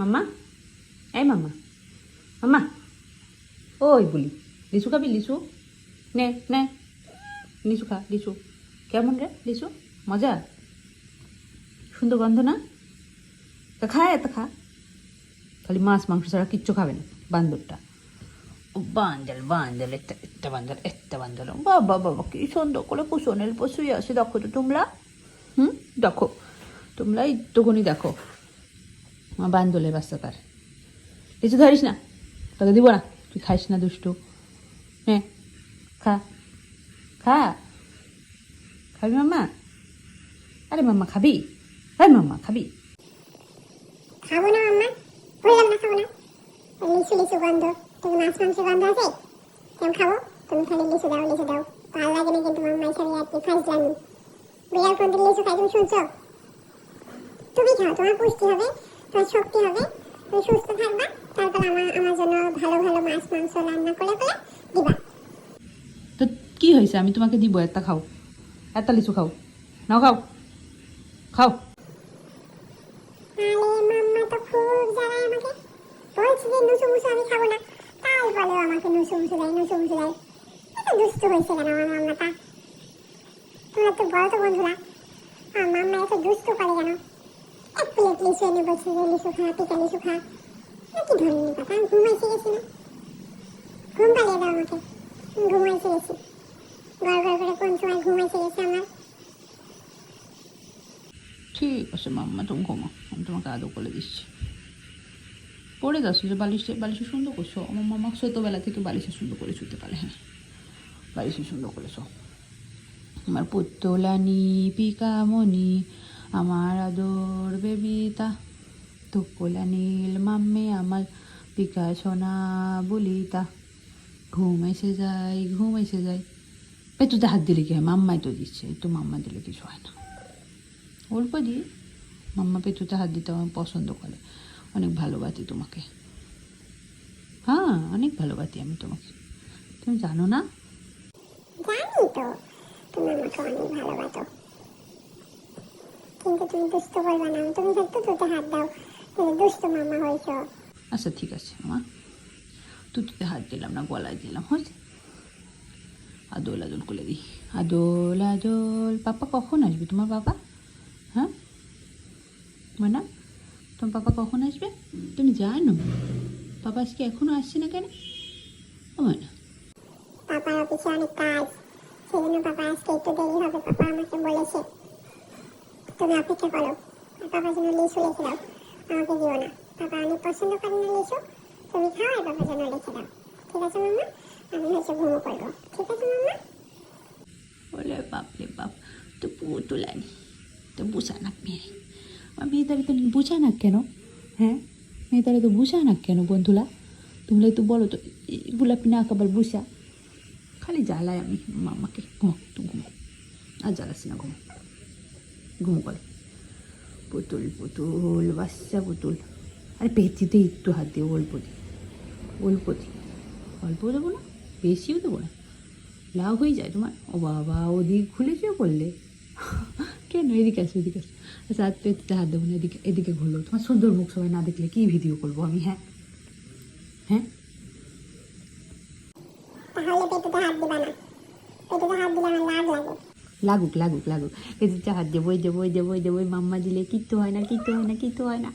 মাম্মা? এই মাম্মা। মাম্মা। ওই বলি। লিচু খাবি, লিচু। নে নে। লিচু খা, লিচু। কেমন রে, লিচু? মজা? সুন্দর গন্ধ না? তা খা এত খা। খালি মাছ, মাংস ছাড়া কিচ্ছু খাবে না, বান্দরটা। বাঞ্জাল বাঞ্জাল একটা একটা বাঞ্জাল একটা বাঞ্জাল বাবা বাবা, কি সুন্দর করে কুশনের পশুই আছে। দেখো তো তোমরা। হুম? দেখো। তোমরা একটুকুনি দেখো। আমার বান্দলের বাচ্চাকার কিছু ধরিস না, তোকে দিব না, তুই খাইস না দুষ্টু। হ্যাঁ খা খা। খাবি মাম্মা? আরে মাম্মা, খাবি? আরে মাম্মা, খাবি। খাব না মাম্মা না খাব না। লিচু লিচু গন্ধ তুমি মাছ মাংস গন্ধ আছে? কেমন খাব? তুমি খালি লিচু দাও লিচু দাও। ভালো লাগে না কিন্তু মাম্মা আর কি ফাইজলামি বিড়াল কোনদিন লিচু খাই তুমি শুনছো? তুমি খাও, তোমার পুষ্টি হবে। তোমার শক্তি হবে। তুমি সুস্থ থাকবা তারপর আমার আমার জন্য ভালো ভালো মাছ মাংস রান্না করে করে দিবা। তো কি হয়েছে? আমি তোমাকে দিব একটা খাও। একটা লিচু খাও। নাও খাও। খাও। আরে মাম্মা তো খুব জ্বালায় আমাকে। বলছি যে নুসু মুসু আমি খাব না। তাই বলে আমাকে নুসু মুসু দেয় নুসু মুসু দেয়। এত দুষ্টু হয়েছে কেন আমার মাম্মাটা? তোমরা তো বলো তো বন্ধুরা। আমার মাম্মা এত দুষ্টু করে কেন? প্লেট লিচু এনে বলছে যে লিচু খা পিকা লিচু খা কি ধরনের কথা আমি ঘুমাইছে গেছি না? ঘুম পালিয়ে দাও আমাকে। আমি ঘুমাইছে গেছি। গড় গড় করে কোন সময় ঘুমাইছে গেছে আমার? ঠিক আছে মাম্মা, তুমি ঘুমো। আমি তোমাকে আদৌ করে দিচ্ছি। পড়ে যাচ্ছ যে বালিশে বালিশে সুন্দর করছ? আমার মামা ছোটোবেলা থেকে বালিশে সুন্দর করে শুতে পারে হ্যাঁ। বালিশে সুন্দর করেছ। আমার পুত্তলানি পিকামণি আমার আদর বেবিতা তোপলা নীল মাম্মে আমার পিকা সোনা বলিতা। ঘুম এসে যায়, ঘুম এসে যায়। পেটুতে হাত দিলে কি হয়? মাম্মাই তো দিচ্ছে, তো মাম্মা দিলে কিছু হয় না। অল্প দিই। মাম্মা পেটুতে হাত দিতে আমার পছন্দ করে। অনেক ভালোবাসি তোমাকে। হ্যাঁ অনেক ভালোবাসি আমি তোমাকে। তুমি জানো না? জানি তো। তুমি আমাকে অনেক ভালোবাসো। কিন্তু তুমি দুষ্ট করবে না? তুমি একটু দুটো হাত দাও। তুমি দুষ্ট মামা হয়েছ। আচ্ছা ঠিক আছে মা। তুতুতে হাত দিলাম না গলায় দিলাম হয়েছে? আদোল আদোল করে দিই আদোল আদোল পাপা কখন আসবে? তোমার বাবা হ্যাঁ? না তোমার পাপা কখন আসবে? তুমি জানো? পাপা আজকে এখনও আসছে না কেন? ও না পাপার অফিসে অনেক কাজ। সেজন্য পাপা আজকে একটু দেরি হবে। পাপা আমাকে বলেছে। তুমি অপেক্ষা করো। আর পাপা যেন লিচু লিখে দাও। আমাকে দিও না। পাপা অনেক পছন্দ করে না লিচু। তুমি খাও আর পাপা যেন লিখে দাও। ঠিক আছে মাম্মা আমি হচ্ছে ঘুমো করব। ঠিক আছে মাম্মা বাপরে বাপ তো পুরো তোলানি তো বুঝা নাক মেরে। আমার মেয়েদারে তো বুঝা নাক কেন? হ্যাঁ? মেয়েদারে তো বুঝা নাক কেন বন্ধুলা তোমরা একটু বলো তো গোলাপি নাক আবার বুঝা। খালি জ্বালায় আমি মামাকে। ঘুমো তুই ঘুমো। আর জ্বালাসি না ঘুমো। ঘুমো বল পুতুল পুতুল, বাচ্চা পুতুল। আরে পেঁচিতে একটু হাত দিয়ে অল্প দিই অল্প দিই অল্প দেবো না, বেশিও দেবো না। লাভ হয়ে যায় তোমার। ও বাবা, ওদিক খুলেছে বললে কেন? এদিকে আসো এদিকে আসো। আচ্ছা হাত পেতে হাত দেবো না, এদিকে এদিকে ঘুরলো। তোমার সুন্দর মুখ সবাই না দেখলে কী ভিডিও করব আমি হ্যাঁ? হ্যাঁ? তাহলে পেটুতে হাত দিবা না। পেটুতে হাত দিলে আমার লাগ লাগে লাগুক লাগুক লাগুক। হাত দেবো ওই দেবো দেবো মাম্মা দিলে, কিচ্ছু হয় না, কিচ্ছু হয় না, কিচ্ছু হয় না।